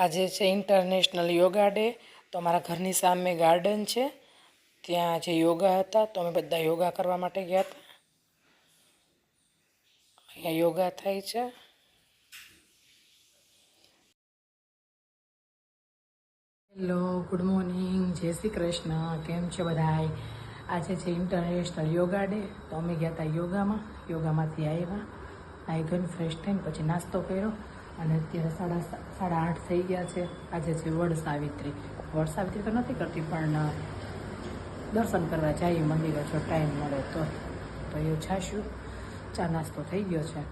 આજે છે international yoga day તો અમારા ઘરની સામે ગાર્ડન છે. ત્યાં જે યોગા હતા, તો અમે બધા યોગા કરવા માટે ગયા હતા. અહીંયા યોગા થાય છે. હેલો ગુડ મોર્નિંગ જય શ્રી કૃષ્ણ. કેમ છે બધા આજે છે ઇન્ટરનેશનલ યોગા ડે તો અમે ગયા હતા યોગામાં યોગામાંથી આવ્યા. નાઈ ધોઈને ફ્રેશ થઈને પછી નાસ્તો કર્યો. અને અત્યારે સાડા સાડા આઠ થઈ ગયા છે. આજે છે વડ સાવિત્રી. વડ સાવિત્રી તો નથી કરતી, પણ દર્શન કરવા જઈએ મંદિરે જો ટાઈમ મળે તો. તો એ જાશું ચા નાસ્તો થઈ ગયો છે.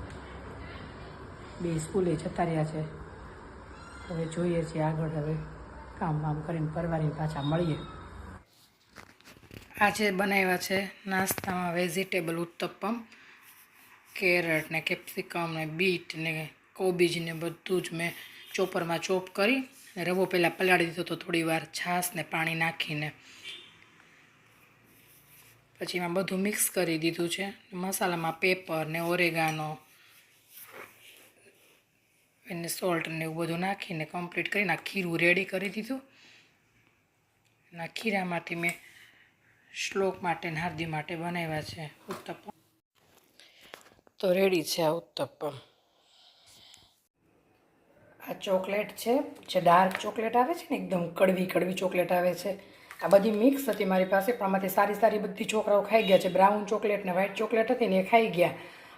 બે સ્કૂલે જતા રહ્યા છે. હવે જોઈએ છીએ આગળ હવે કામ વામ કરીને પરવારીને પાછા મળીએ. આજે બનાવ્યા છે નાસ્તામાં વેજીટેબલ ઉત્તપમ, કેરટ ને કેપ્સિકમ ને બીટ ને કોબીજ ને બધું જ મેં ચોપરમાં ચોપ કરી રવો પહેલાં પલાળી દીધો તો થોડી વાર છાશને પાણી નાખીને પછી એમાં બધું મિક્સ કરી દીધું છે. મસાલામાં પેપર ને ઓરેગાનો એને સોલ્ટ ને એવું બધું નાખીને કમ્પ્લીટ કરીને આ ખીરું રેડી કરી દીધું. અને ખીરામાંથી મેં શ્લોક માટે ને હાર્દી માટે બનાવ્યા છે ઉત્તપમ. તો રેડી છે આ ઉત્તપમ. ચોકલેટ છે, જે ડાર્ક ચોકલેટ આવે છે ને, એકદમ કડવી કડવી ચોકલેટ આવે છે. આ બધી મિક્સ હતી મારી પાસે, પણ આમાંથી સારી સારી બધી છોકરાઓ ખાઈ ગયા છે. બ્રાઉન ચોકલેટ ને વ્હાઈટ ચોકલેટ હતી ને એ ખાઈ ગયા.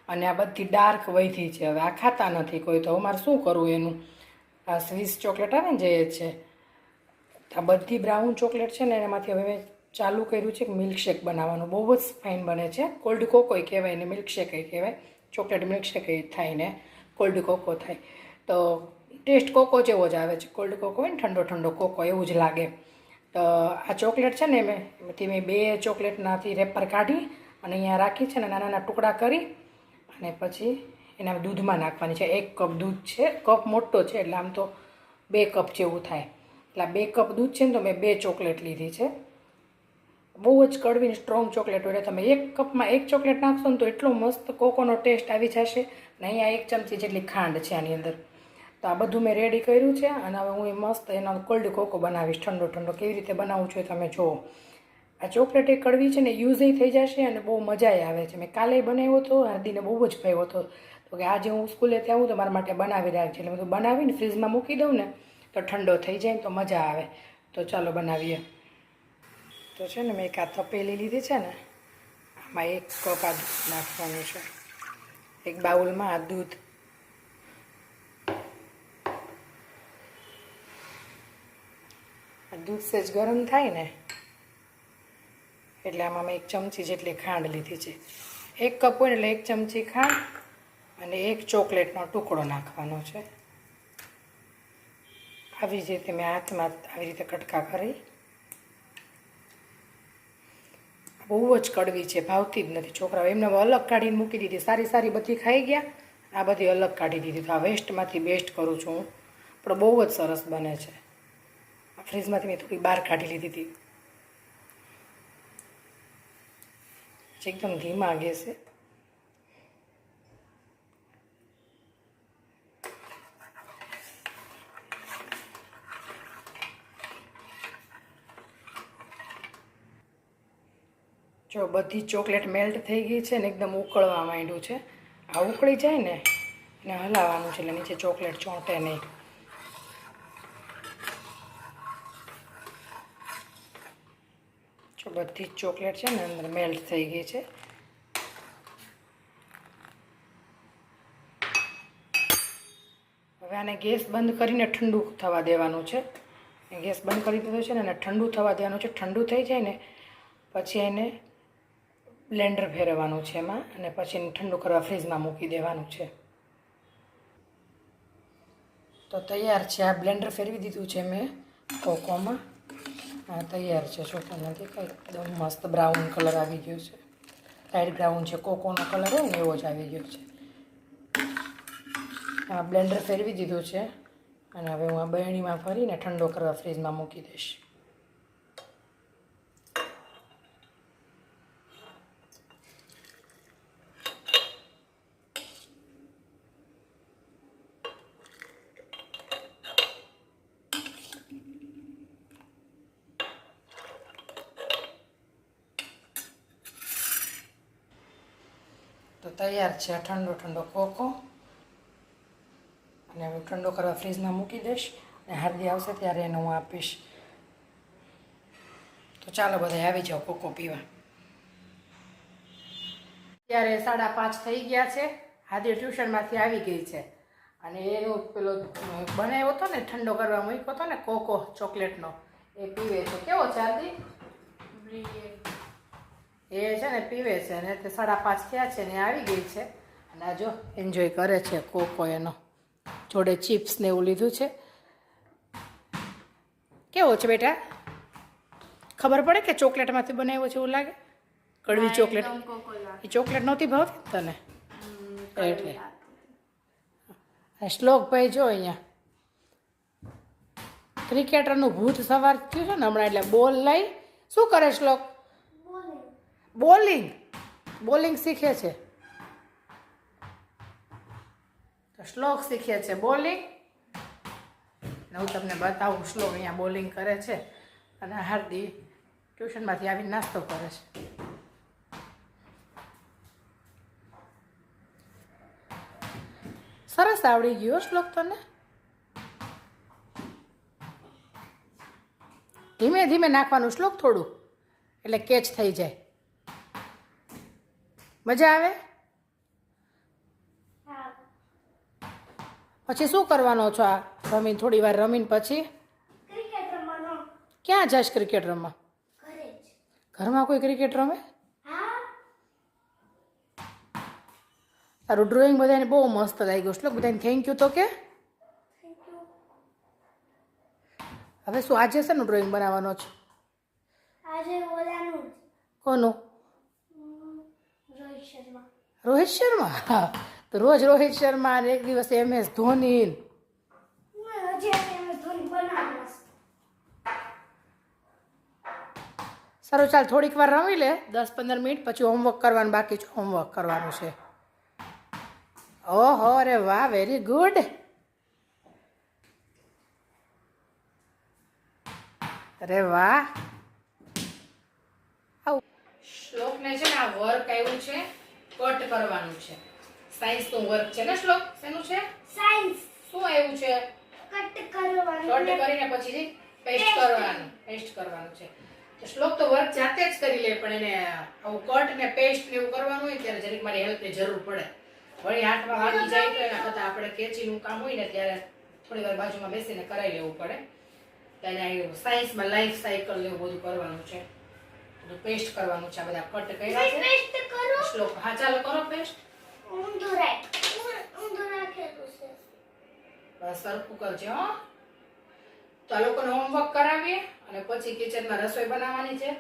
અને આ બધી ડાર્ક વયથી છે. હવે આ ખાતા નથી કોઈ, તો હવે શું કરવું એનું? આ સ્વીસ ચોકલેટ આવે ને જે છે. આ બધી બ્રાઉન ચોકલેટ છે ને એમાંથી હવે મેં ચાલુ કર્યું છે કે મિલ્કશેક બનાવવાનું. બહુ જ ફાઇન બને છે. કોલ્ડ કોકોય કહેવાય ને, મિલ્કશેક કહેવાય. ચોકલેટ મિલ્કશેક થાય ને, કોલ્ડ કોકો થાય. તો ટેસ્ટ કોકો જેવો જ આવે છે. કોલ્ડ કોકો હોય ને, ઠંડો ઠંડો કોકો એવું જ લાગે. તો આ ચોકલેટ છે ને મેં એમાંથી મેં બે ચોકલેટનાથી રેપર કાઢી અને અહીંયા રાખી છે ને નાના નાના ટુકડા કરી અને પછી એના દૂધમાં નાખવાની છે. એક કપ દૂધ છે, કપ મોટો છે, એટલે આમ તો બે કપ જેવું થાય. એટલે બે કપ દૂધ છે ને તો મેં બે ચોકલેટ લીધી છે. બહુ જ કડવી સ્ટ્રોંગ ચોકલેટ હોય. તમે એક કપમાં એક ચોકલેટ નાખશો ને તો એટલો મસ્ત કોકોનો ટેસ્ટ આવી જશે. ને અહીંયા એક ચમચી જેટલી ખાંડ છે આની અંદર. તો આ બધું મેં રેડી કર્યું છે અને હવે હું એ મસ્ત એનો કોલ્ડ કોકો બનાવીશ. ઠંડો ઠંડો કેવી રીતે બનાવું છું તમે જુઓ. આ ચોકલેટ એ કડવી છે ને યુઝ થઈ જશે અને બહુ મજા આવે છે. મેં કાલે બનાવ્યો હતો, હાર્દીને બહુ જ ભાવ્યો હતો. તો કે આજે હું સ્કૂલેથી આવું તો મારા માટે બનાવી રાખજે. એટલે બધું બનાવીને ફ્રીજમાં મૂકી દઉં ને તો ઠંડો થઈ જાય તો મજા આવે. તો ચાલો બનાવીએ. તો છે ને મેં એક આ તપેલી લીધી છે ને, આમાં એક કપ આ દૂધ નાખવાનું છે. એક બાઉલમાં આ દૂધ દૂધ સેજ ગરમ થાય ને, એટલે આમાં મેં એક ચમચી જેટલી ખાંડ લીધી છે. એક કપ હોય એટલે એક ચમચી ખાંડ અને એક ચોકલેટનો ટુકડો નાખવાનો છે. આવી જ રીતે મેં હાથમાં આવી રીતે કટકા કરી. બહુ જ કડવી છે, ભાવતી જ નથી. છોકરાઓ એમને અલગ કાઢીને મૂકી દીધી. સારી સારી બધી ખાઈ ગયા. આ બધી અલગ કાઢી દીધી. તો આ વેસ્ટમાંથી બેસ્ટ કરું છું પણ બહુ જ સરસ બને છે. ફ્રીજમાંથી મેં થોડી બહાર કાઢી લીધી હતી. એકદમ ધીમા ગેસે જો બધી ચોકલેટ મેલ્ટ થઈ ગઈ છે ને એકદમ ઉકળવા માંડ્યું છે. આ ઉકળી જાય ને, એને હલાવવાનું છે, એટલે નીચે ચોકલેટ ચોંટે નહીં. જો બધી જ ચોકલેટ છે ને અંદર મેલ્ટ થઈ ગઈ છે. હવે આને ગેસ બંધ કરીને ઠંડુ થવા દેવાનું છે. ગેસ બંધ કરી દીધો છે ને અને ઠંડુ થવા દેવાનું છે. ઠંડુ થઈ જાય ને પછી એને બ્લેન્ડર ફેરવવાનું છે એમાં અને પછી એને ઠંડુ કરવા ફ્રીજમાં મૂકી દેવાનું છે. તો તૈયાર છે. આ બ્લેન્ડર ફેરવી દીધું છે મેં કોકોમાં. હા, તૈયાર છે. નથી દેખાય એકદમ મસ્ત બ્રાઉન કલર આવી ગયો છે. લાઇટ બ્રાઉન છે. કોકોનો કલર હોય ને એવો જ આવી ગયો છે. આ બ્લેન્ડર ફેરવી દીધું છે. અને હવે હું આ બહેણીમાં ફરીને ઠંડો કરવા ફ્રીજમાં મૂકી દઈશ. તો તૈયાર છે. ઠંડો ઠંડો કોકો. અને હવે ઠંડો કરવા ફ્રીજમાં મૂકી દઈશ અને હાર્દી આવશે ત્યારે એને હું આપીશ. તો ચાલો બધા આવી જાઓ કોકો પીવા. ત્યારે સાડા પાંચ થઈ ગયા છે. હાદી ટ્યુશનમાંથી આવી ગઈ છે. અને એનું પેલો બનાવ્યો હતો ને, ઠંડો કરવા મૂક્યો હતો ને, કોકો ચોકલેટનો. એ પીવે છે. કેવો હાર્દી? એ છે ને પીવે છે અને તે સાડા પાંચ થયા છે ને આવી ગઈ છે. અને આ જો એન્જોય કરે છે કોકો એનો. જોડે ચિપ્સ ને એવું લીધું છે. કેવો છે બેટા? ખબર પડે કે ચોકલેટમાંથી બનાવ્યો છે એવું લાગે? કડવી ચોકલેટ. એ ચોકલેટ નહોતી ભાવતી તને? એટલે. શ્લોક ભાઈ જો અહીંયા. ક્રિકેટરનું ભૂત સવાર થયું છે ને હમણાં એટલે બોલ લઈ. શું કરે શ્લોક? બોલિંગ. બોલિંગ શીખે છે. શ્લોક શીખે છે બોલિંગ. હું તમને બતાવું, શ્લોક અહીંયા બોલિંગ કરે છે અને હાર્દી ટ્યુશનમાંથી આવીને નાસ્તો કરે છે. સરસ આવડી ગયો શ્લોક તને? ધીમે ધીમે નાખવાનું શ્લોક થોડું, એટલે કેચ થઈ જાય. મજા આવે? પછી શું કરવાનો છો આ? રમીને થોડી વાર રમીને પછી? ક્યાં જશ ક્રિકેટ રમવા? ઘરમાં કોઈ ક્રિકેટ રમે? તારું ડ્રોઈંગ બધાને બહુ મસ્ત લાગ્યું શ્લોક બધાને થેન્ક યુ તો કે. હવે શું આજે શેનું ડ્રોઈંગ બનાવવાનો છો? આજે કોનું? રોહિત શર્મા? તો રોજ રોહિત શર્મા અને એક દિવસ એમ એસ ધોની સારું ચાલ થોડીક વાર રમી લે. દસ પંદર મિનિટ પછી હોમવર્ક કરવાનું બાકી છે હોમવર્ક કરવાનું છે. ઓહો અરે વાહ વેરી ગુડ અરે વાહ. આવું શ્લોકને છે ને આ વર્ક આવ્યું છે. કટ કરવાનું છે. સાયન્સનું વર્ક છે. ને શ્લોક? શેનું છે? સાયન્સ શું આવ્યું છે? કટ કરવાનું. કટ કરીને પછી પેસ્ટ કરવાનું પેસ્ટ કરવાનું છે. તો શ્લોક તો વર્ક જાતે જ કરી લે પણ એને આવું કટ ને પેસ્ટ ને એવું કરવાનું હોય ત્યારે જરીક મારી હેલ્પની જરૂર પડે. વળી હાથમાં વાગી જાય તો એના કરતાં આપણે કેચીનું કામ હોય ને ત્યારે થોડી વાર બાજુમાં બેસીને કરાવી લેવું પડે. ત્યારે એને સાયન્સમાં લાઈફ સાયકલ ને એવું બધું કરવાનું છે. પેસ્ટ કરવાનું છે આ બધા કટ કર્યા છે. પેસ્ટ કરો. શ્લોક. હા ચાલો કરો પેસ્ટ ઊંધો રાખ. ઊંધો રાખેલું છે. બસ સરખું કરજો હો. તો આ લોકોને હોમવર્ક કરાવીએ અને પછી કિચનમાં રસોઈ બનાવવાની છે.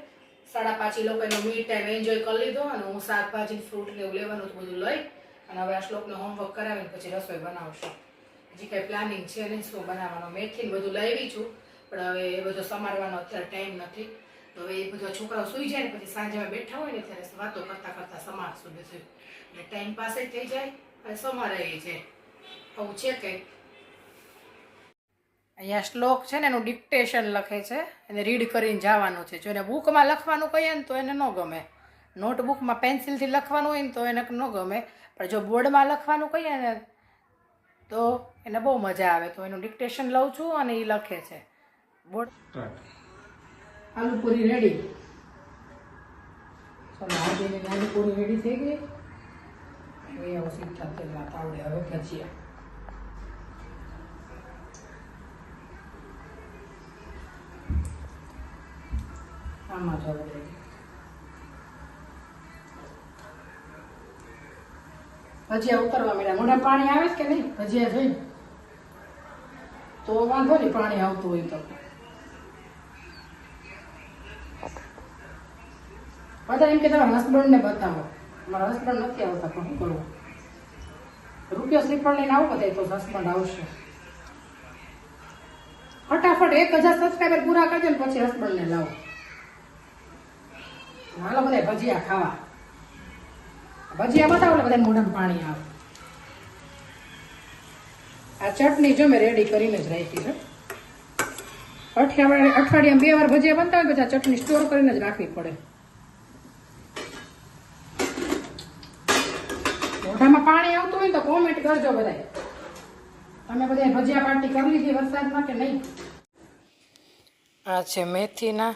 સાડા પાંચ ઈ લોકો એનો મીડ ટાઈમ એન્જોય કરી લીધો અને હું શાકભાજી ફ્રૂટ ને એવું લેવાનું તો બધું લઈ અને હવે આ શ્લોકને હોમવર્ક કરાવીને પછી રસોઈ બનાવશું. હજી કંઈ પ્લાનિંગ છે નહીં શું બનાવવાનો. મેથીને બધું લાવી છું પણ હવે એ બધો સમારવાનો અત્યારે ટાઈમ નથી. તો હવે એ બધા છોકરાઓ સુઈ જાય ને પછી સાંજે બેઠા હોય ને ત્યારે વાતો કરતા કરતા સુધી બધું એટલે ટાઈમ પાસે થઈ જાય અને સમારાઈ જાય આવું છે કંઈક. અહીંયા શ્લોક છે ને એનું ડિક્ટેશન લખે છે. એને રીડ કરીને જવાનું છે. જો એને બુકમાં લખવાનું કહીએ ને તો એને ન ગમે. નોટબુકમાં પેન્સિલથી લખવાનું હોય ને તો એને ન ગમે. પણ જો બોર્ડમાં લખવાનું કહીએ ને તો એને બહુ મજા આવે. તો એનું ડિક્ટેશન લઉં છું અને એ લખે છે. બોર્ડ આલુ પૂરી રેડી ચાલો આજે આલુ પૂરી રેડી થઈ ગઈ, હવે હવે સીધા તેલમાં તાવડે હવે ભજીયા આમાં જવું દે ભજીયા ઉતરવા મળ્યા મોઢા પાણી આવે કે નહીં? ભજીયા જોઈ. તો વાંધો નહીં, પાણી આવતું હોય તો. બધા એમ કે તમારા હસબન્ડને બતાવો. મારા હસબન્ડ નથી આવતા, પણ શું કરવું રૂપિયો શ્રીફળ લઈને આવો બધા તો હસબન્ડ આવશે. ફટાફટ, એક હજાર સબસ્ક્રાઈબર પૂરા કરજો ને પછી હસબન્ડને લાવો. હાલો બધા ભજીયા ખાવા. ભજીયા બતાવો એટલે બધા મોઢામાં પાણી આવે. આ ચટણી જો મેં રેડી કરીને જ રાખી છે. અઠવાડિયા અઠવાડિયામાં બે વાર ભજીયા બનતા હોય બધા ચટણી સ્ટોર કરીને જ રાખવી પડે. કરજો બધાય. તમે બધા ભજીયા પાર્ટી કરી લીધી વરસાદમાં કે નહીં? આ છે મેથીના.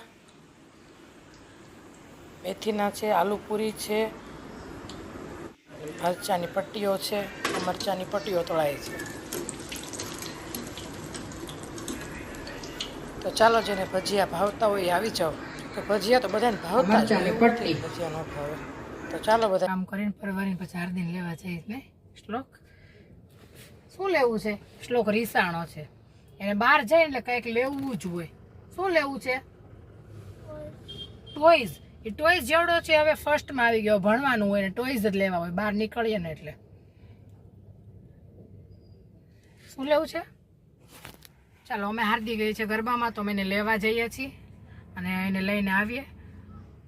મેથીના છે આલુ પૂરી છે મરચાની પટ્ટીઓ છે મરચાની પટ્ટીઓ તળાય છે. તો ચાલો જેને ભજીયા ભાવતા હોય એ આવી જાઓ. કે ભજીયા તો બધાને ભાવતા ભજીયા ન ભાવે. તો ચાલો બધા કામ કરીને ફરવાની પછી હાર્દિન લેવા જઈશ ને? શ્લોક? શું લેવું છે? શ્લોક રીસાણો છે. એને બહાર જાય એટલે કંઈક લેવું જ હોય. શું લેવું છે? ટોયઝ એ ટોયઝ જેવડો છે, હવે ફર્સ્ટમાં આવી ગયો. ભણવાનું હોય ને ટોઈઝ જ લેવા હોય. બહાર નીકળીએ ને એટલે. શું લેવું છે? ચાલો, અમે હાર્દી ગઈ છે ગરબામાં, તો અમે એને લેવા જઈએ છીએ. અને એને લઈને આવીએ.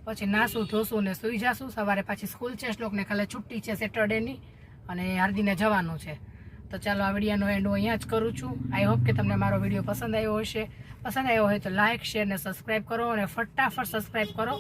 પછી નાસું, ધોસું ને સૂઈ જાશું. સવારે પાછી સ્કૂલ છે, શ્લોકને કાલે છુટ્ટી છે સેટરડેની અને હાર્દીને જવાનું છે. તો ચાલો આ વિડીયોનો એન્ડ હું અહીંયા જ કરું છું. આઈ હોપ કે તમને મારો વીડિયો પસંદ આવ્યો હશે. પસંદ આવ્યો હોય તો લાઇક શેર ને સબસ્ક્રાઈબ કરો અને ફટાફટ સબસ્ક્રાઈબ કરો.